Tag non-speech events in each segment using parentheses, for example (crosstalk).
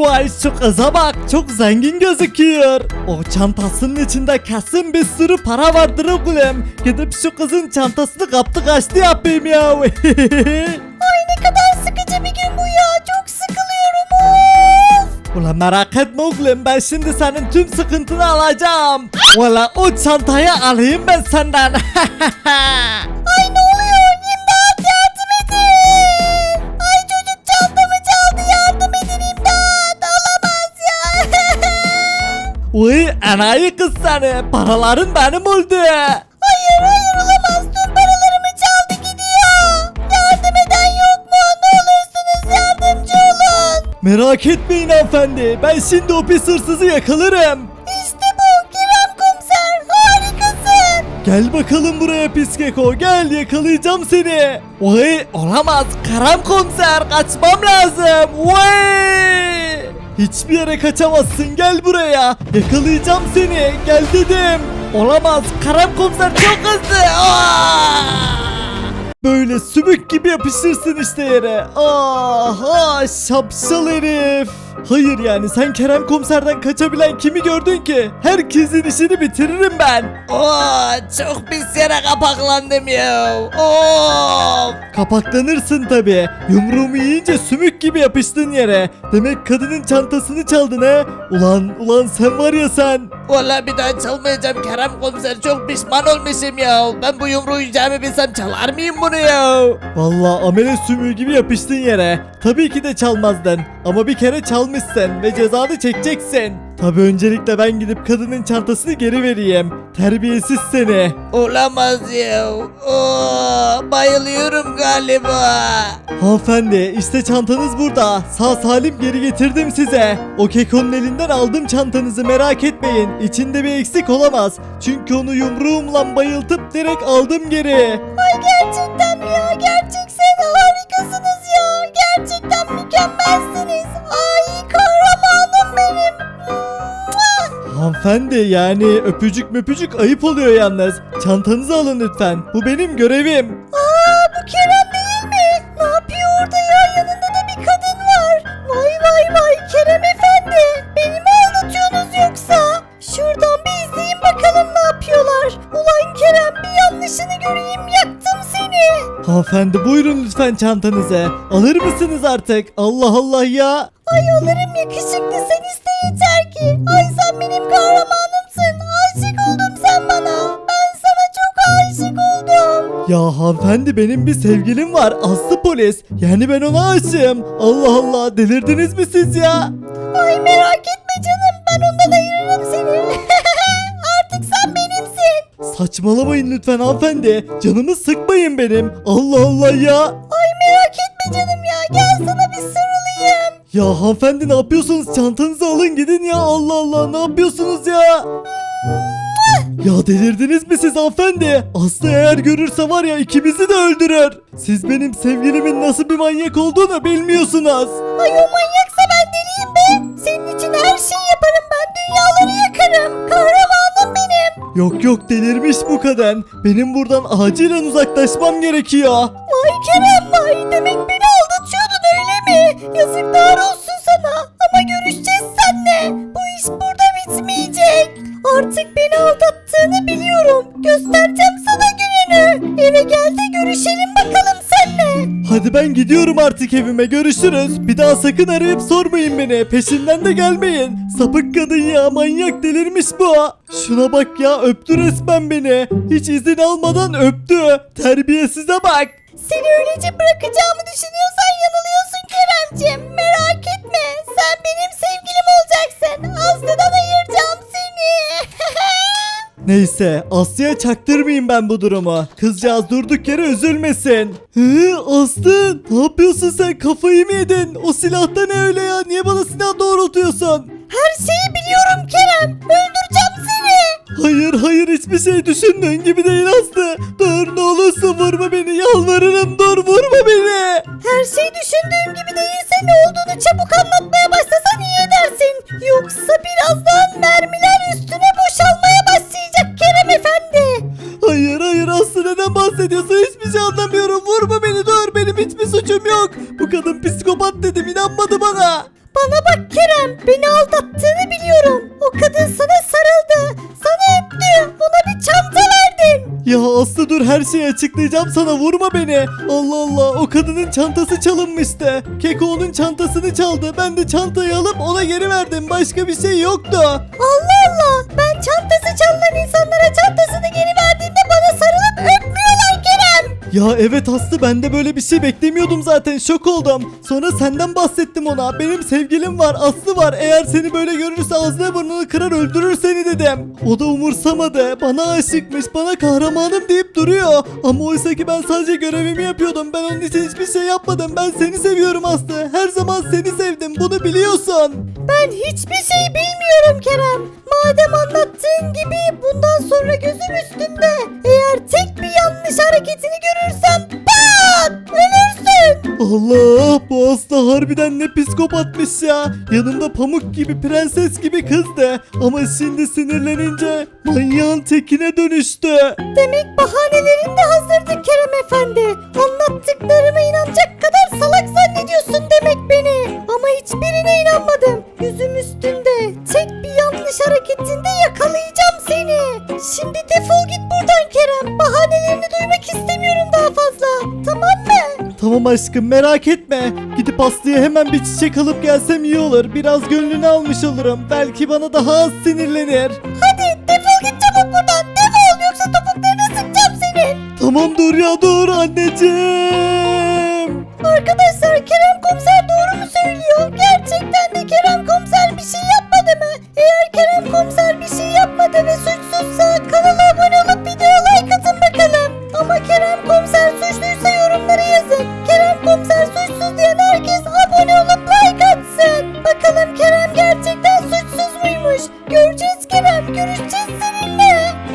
Vay şu kıza bak çok zengin gözüküyor. O çantasının içinde kesin bir sürü para vardır oğlum. Gidip şu kızın çantasını kaptı kaçtı yapayım ya. (laughs) Ay ne kadar sıkıcı bir gün bu ya. Çok sıkılıyorum. Of. Ulan merak etme oğlum ben şimdi senin tüm sıkıntını alacağım. Valla o çantayı alayım ben senden. (laughs) Ay ne oluyor? Uy enayi kız seni paraların benim oldu. hayır hayır olamaz. Tüm paralarımı çaldı gidiyor. Yardım eden yok mu? Ne olursunuz yardımcı olun. Merak etmeyin hanımefendi ben şimdi o pis hırsızı yakalarım. İşte bu Kerem komiser. Harikasın. Gel bakalım buraya pis keko gel yakalayacağım seni. Vay olamaz Karam komiser kaçmam lazım. Vay. Hiçbir yere kaçamazsın gel buraya. Yakalayacağım seni gel dedim. Olamaz Karam komiser çok hızlı. Aa! Böyle sümük gibi yapışırsın işte yere. Aha şapşal herif. Hayır yani sen Kerem komiserden kaçabilen kimi gördün ki? Herkesin işini bitiririm ben. Oo, çok pis yere kapaklandım ya. Oo. Kapaklanırsın tabi. Yumruğumu yiyince sümük gibi yapıştın yere. Demek kadının çantasını çaldın he. Ulan ulan sen var ya sen. Valla bir daha çalmayacağım Kerem komiser çok pişman olmuşum ya. Ben bu yumruğu yiyeceğimi bilsem çalar mıyım bunu ya? Vallahi amele sümüğü gibi yapıştın yere. Tabii ki de çalmazdın. Ama bir kere çalmışsın ve cezanı çekeceksin. Tabii öncelikle ben gidip kadının çantasını geri vereyim. Terbiyesiz seni. Olamaz ya. Oo, bayılıyorum galiba. Hanımefendi işte çantanız burada. Sağ salim geri getirdim size. O kekonun elinden aldım çantanızı merak etmeyin. İçinde bir eksik olamaz. Çünkü onu yumruğumla bayıltıp direkt aldım geri. Ay gerçekten mi ya? Gerçekten harikasınız ya. Gerçekten mükemmelsiniz. Ay kahramanım benim. Hanımefendi yani öpücük möpücük ayıp oluyor yalnız. Çantanızı alın lütfen. Bu benim görevim. Aa bu Kerem değil mi? Ne yapıyor orada ya? Yanında da bir kadın var. Vay vay vay Kerem efendi. Beni mi aldatıyorsunuz yoksa? Şuradan bir izleyin bakalım ne yapıyorlar. Ulan Kerem bir yanlışını göreyim yaktım seni. Hanımefendi buyurun lütfen çantanızı. Alır mısınız artık? Allah Allah ya. Ay alırım yakışıklı sen iste yeter ki. Ay sen benim kahramanımsın. Aşık oldum sen bana. Ben sana çok aşık oldum. Ya hanımefendi benim bir sevgilim var Aslı polis. Yani ben ona aşığım. Allah Allah delirdiniz mi siz ya? Ay merak etme canım ben ondan ayırırım seni. (laughs) Artık sen benimsin. Saçmalamayın lütfen hanımefendi. Canımı sıkmayın benim. Allah Allah ya. Ay merak etme canım ya gel sana bir sarılayım. Ya hanımefendi ne yapıyorsunuz? Çantanızı alın gidin ya. Allah Allah ne yapıyorsunuz ya? Ya delirdiniz mi siz hanımefendi? Aslı eğer görürse var ya ikimizi de öldürür. Siz benim sevgilimin nasıl bir manyak olduğunu bilmiyorsunuz. Ay o manyaksa ben deliyim be. Senin için her şeyi yaparım ben dünyaları yakarım. Kahramanım benim. Yok yok delirmiş bu kadın. Benim buradan acilen uzaklaşmam gerekiyor. Vay Kerem vay demek beni aldatıyordun öyle mi? Yazıklar artık evime görüşürüz. Bir daha sakın arayıp sormayın beni. Peşinden de gelmeyin. Sapık kadın ya manyak delirmiş bu. Şuna bak ya öptü resmen beni. Hiç izin almadan öptü. Terbiyesize bak. Seni öylece bırakacağımı düşünüyorsan Neyse Aslı'ya çaktırmayayım ben bu durumu. Kızcağız durduk yere üzülmesin. Hı, Aslı ne yapıyorsun sen kafayı mı yedin? O silahta ne öyle ya? Niye bana silah doğrultuyorsun? Her şeyi biliyorum Kerem. Öldüreceğim seni. Hayır hayır hiçbir şey düşündüğün gibi değil Aslı. Dur ne olursun vurma beni yalvarırım dur vurma beni. Her şey düşündüğüm gibi değilse ne olduğunu çabuk anlatmaya başlasan iyi edersin. Yoksa birazdan mermiler üstüne boşalmaya başlayacak Kerem efendi. Hayır hayır Aslı neden bahsediyorsun hiçbir şey anlamıyorum vurma beni dur benim hiçbir suçum yok. Bu kadın psikopat dedim inanmadı bana. Bana bak Kerem. Beni aldattığını biliyorum. O kadın sana sarıldı. Sana öptü. Ona bir çanta verdin. Ya Aslı dur her şeyi açıklayacağım sana vurma beni. Allah Allah o kadının çantası çalınmıştı. Keko onun çantasını çaldı. Ben de çantayı alıp ona geri verdim. Başka bir şey yoktu. Allah Allah. Ben çantası çalınan insanlara çantasını geri verdiğimde Ya evet Aslı ben de böyle bir şey beklemiyordum zaten şok oldum. Sonra senden bahsettim ona. Benim sevgilim var Aslı var. Eğer seni böyle görürse ağzına burnunu kırar öldürür seni dedim. O da umursamadı. Bana aşıkmış bana kahramanım deyip duruyor. Ama oysa ki ben sadece görevimi yapıyordum. Ben onun için hiçbir şey yapmadım. Ben seni seviyorum Aslı. Her zaman seni sevdim. Bunu biliyorsun. Ben hiçbir şey bilmiyorum Kerem. Madem anlattığın gibi bundan sonra gözüm üstünde. Eğer tek bir yanlış hareketini görürsem pat ölürsün. Allah bu Aslı harbiden ne psikopatmış ya. Yanımda pamuk gibi prenses gibi kızdı. Ama şimdi sinirlenince manyağın tekine dönüştü. Demek bahanelerin de hazırdı Kerem Efendi. Anlattıklarıma aşkım merak etme. Gidip Aslı'ya hemen bir çiçek alıp gelsem iyi olur. Biraz gönlünü almış olurum. Belki bana daha az sinirlenir. Hadi defol git çabuk buradan. Defol yoksa topuklarını sıkacağım senin. Tamam dur ya dur anneciğim. Arkadaşlar Kerem Komiser doğru mu söylüyor? Gerçekten de Kerem Komiser bir şey yapmadı mı? Eğer Kerem Komiser bir şey yapmadı ve suçsuzsa kanala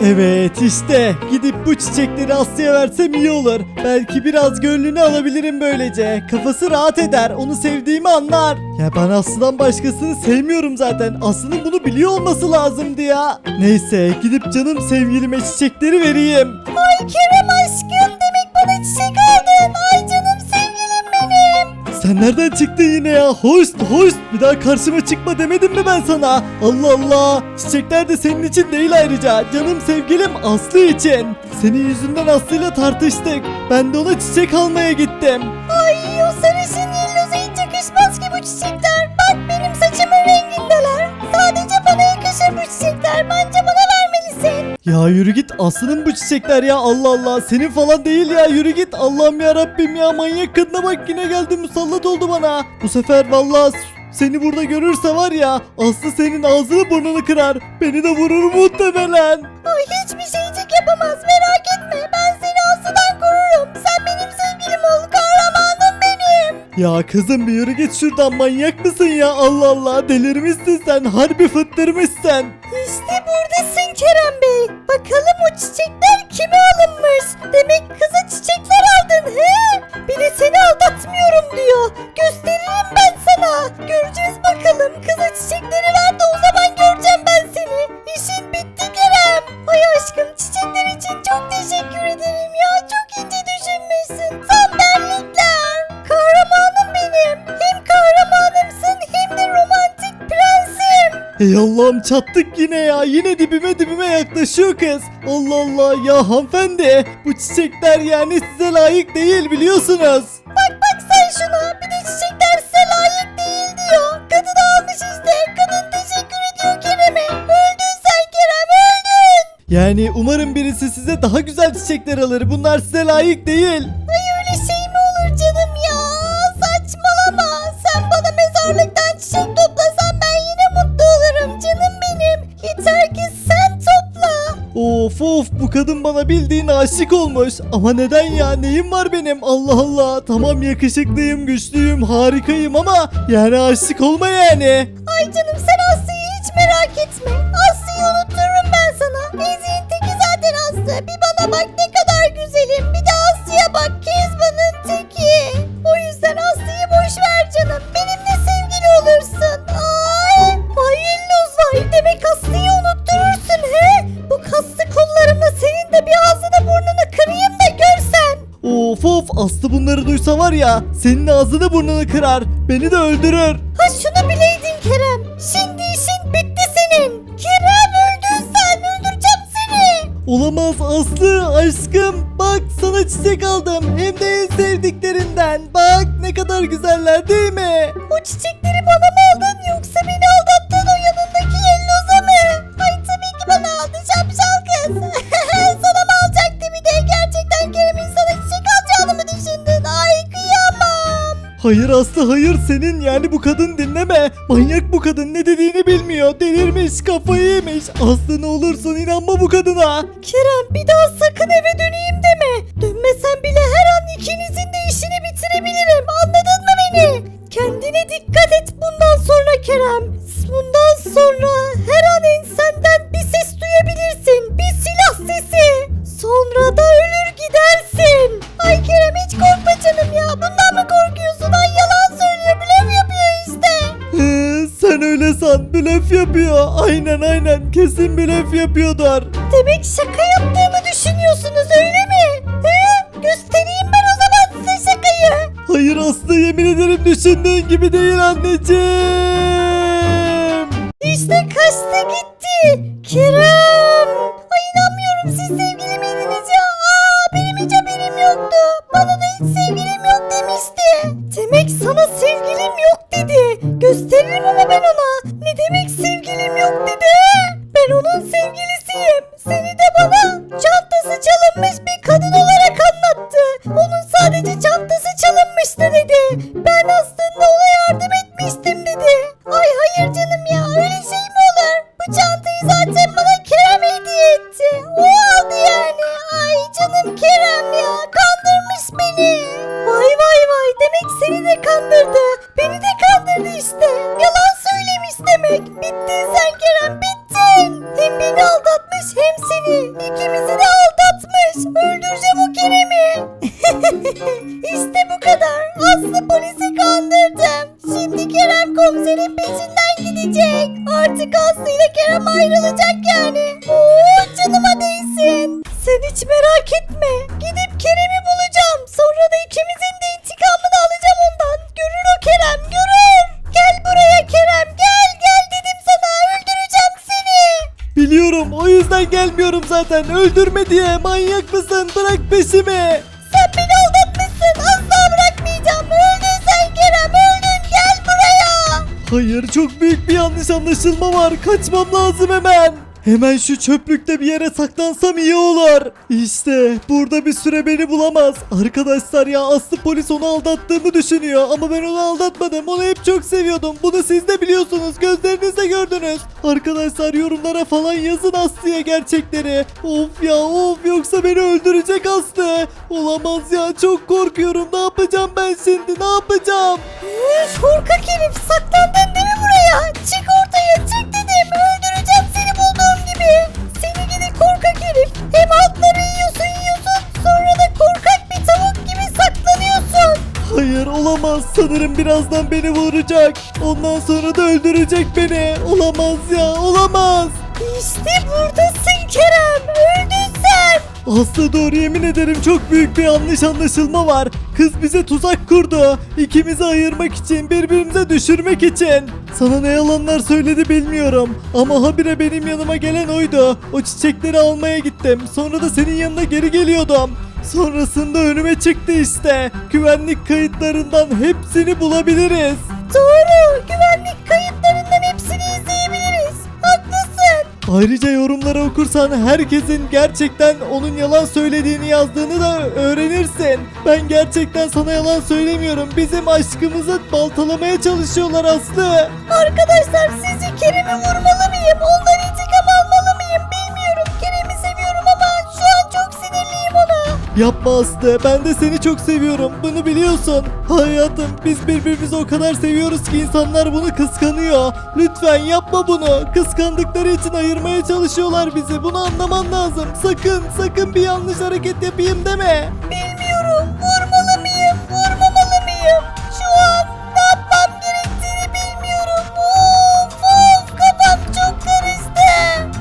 Evet işte gidip bu çiçekleri Aslı'ya versem iyi olur. Belki biraz gönlünü alabilirim böylece. Kafası rahat eder onu sevdiğimi anlar. Ya ben Aslı'dan başkasını sevmiyorum zaten. Aslı'nın bunu biliyor olması lazımdı ya. Neyse gidip canım sevgilime çiçekleri vereyim. Ay Kerem aşkım Sen nereden çıktın yine ya? Hoş hoş bir daha karşıma çıkma demedim mi ben sana? Allah Allah. Çiçekler de senin için değil ayrıca. Canım sevgilim Aslı için. Senin yüzünden Aslı'yla tartıştık. Ben de ona çiçek almaya gittim. Ay o sarışın yelloza hiç yakışmaz ki bu çiçekler. Bak benim saçımın rengindeler. Sadece bana yakışır bu çiçekler. Bence bana vermelisin. Ya yürü git Aslı'nın bu çiçekler ya Allah Allah. Senin falan değil ya yürü git. Allah'ım ya Rabbim ya manyak kadına bak yine geldi musallat oldu bana. Bu sefer vallahi seni burada görürse var ya Aslı senin ağzını burnunu kırar. Beni de vurur muhtemelen. Ay hiçbir şeycik yapamaz merak etme. Ben seni Aslı'dan korurum. Sen benim sevgilim ol. Ya kızım bir yürü git şuradan manyak mısın ya Allah Allah delirmişsin sen harbi fıttırmışsın. İşte buradasın Kerem Bey. Bakalım o çiçekler kime alınmış? Demek kıza Allah'ım çattık yine ya yine dibime dibime yaklaşıyor kız. Allah Allah ya hanımefendi bu çiçekler yani size layık değil biliyorsunuz. Bak bak sen şuna. Bir de çiçekler size layık değil diyor. Kadın almış işte. Kadın teşekkür ediyor Kerem'e. Öldün sen Kerem öldün. Yani umarım birisi size daha güzel çiçekler alır bunlar size layık değil. Ay Of of bu kadın bana bildiğin aşık olmuş. Ama neden ya neyim var benim Allah Allah. Tamam yakışıklıyım güçlüyüm harikayım ama yani aşık olma yani. Ay canım sen Aslı'yı hiç merak etme. Aslı'yı unuttururum ben sana. Ezik'in teki zaten Aslı. Bir bana bak ne kadar Aslı bunları duysa var ya senin ağzını burnunu kırar. Beni de öldürür. Ha şunu bileydin Kerem. Şimdi işin bitti senin. Kerem öldün sen öldüreceğim seni. Olamaz Aslı aşkım. Bak sana çiçek aldım. Hem de en sevdiklerinden. Bak ne kadar güzeller değil mi? O çiçek Hayır Aslı hayır senin yani bu kadın dinleme. Manyak bu kadın ne dediğini bilmiyor. Delirmiş kafayı yemiş. Aslı ne olursun inanma bu kadına. Kerem bir daha sakın eve döneyim deme. Dönmesen bile her an ikinizin de işini bitirebilirim. Anladın mı beni? Kendine dikkat et Aslı yemin ederim düşündüğün gibi değil anneciğim. Öldüreceğim o Kerem'i. (laughs) işte bu kadar. Gelmiyorum zaten öldürme diye manyak mısın bırak peşimi. Sen beni aldatmışsın asla bırakmayacağım. Öldün sen Kerem öldün gel buraya. Hayır çok büyük bir yanlış anlaşılma var kaçmam lazım hemen. Hemen şu çöplükte bir yere saklansam iyi olur. İşte burada bir süre beni bulamaz. Arkadaşlar ya Aslı polis onu aldattığımı düşünüyor ama ben onu aldatmadım. Onu hep çok seviyordum. Bunu siz de biliyorsunuz. Gözlerinizle gördünüz. Arkadaşlar yorumlara falan yazın Aslı'ya gerçekleri. Of ya of yoksa beni öldürecek Aslı. Olamaz ya çok korkuyorum. Ne yapacağım ben şimdi? Ne yapacağım? Korkak herif saklandın değil mi buraya? Çık ortaya çık dedim. Seni gibi. Seni gidi korkak herif. Hem altları yiyorsun yiyorsun. Sonra da korkak bir tavuk gibi saklanıyorsun. Hayır olamaz sanırım birazdan beni vuracak. Ondan sonra da öldürecek beni. Olamaz ya olamaz. İşte buradasın Kerem. Öldün. Aslı doğru yemin ederim çok büyük bir yanlış anlaşılma var. Kız bize tuzak kurdu. İkimizi ayırmak için birbirimize düşürmek için. Sana ne yalanlar söyledi bilmiyorum. Ama habire benim yanıma gelen oydu. O çiçekleri almaya gittim. Sonra da senin yanına geri geliyordum. Sonrasında önüme çıktı işte. Güvenlik kayıtlarından hepsini bulabiliriz. Doğru. Ayrıca yorumları okursan herkesin gerçekten onun yalan söylediğini yazdığını da öğrenirsin. Ben gerçekten sana yalan söylemiyorum. Bizim aşkımızı baltalamaya çalışıyorlar Aslı. Arkadaşlar sizce Kerem'i vurmalı mıyım? Ondan intikam almalı Yapma Aslı ben de seni çok seviyorum bunu biliyorsun. Hayatım biz birbirimizi o kadar seviyoruz ki insanlar bunu kıskanıyor. Lütfen yapma bunu. Kıskandıkları için ayırmaya çalışıyorlar bizi. Bunu anlaman lazım. Sakın sakın bir yanlış hareket yapayım deme. Bilmiyorum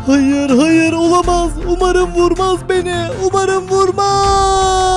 Hayır hayır olamaz. Umarım vurmaz beni. Umarım vurmaz.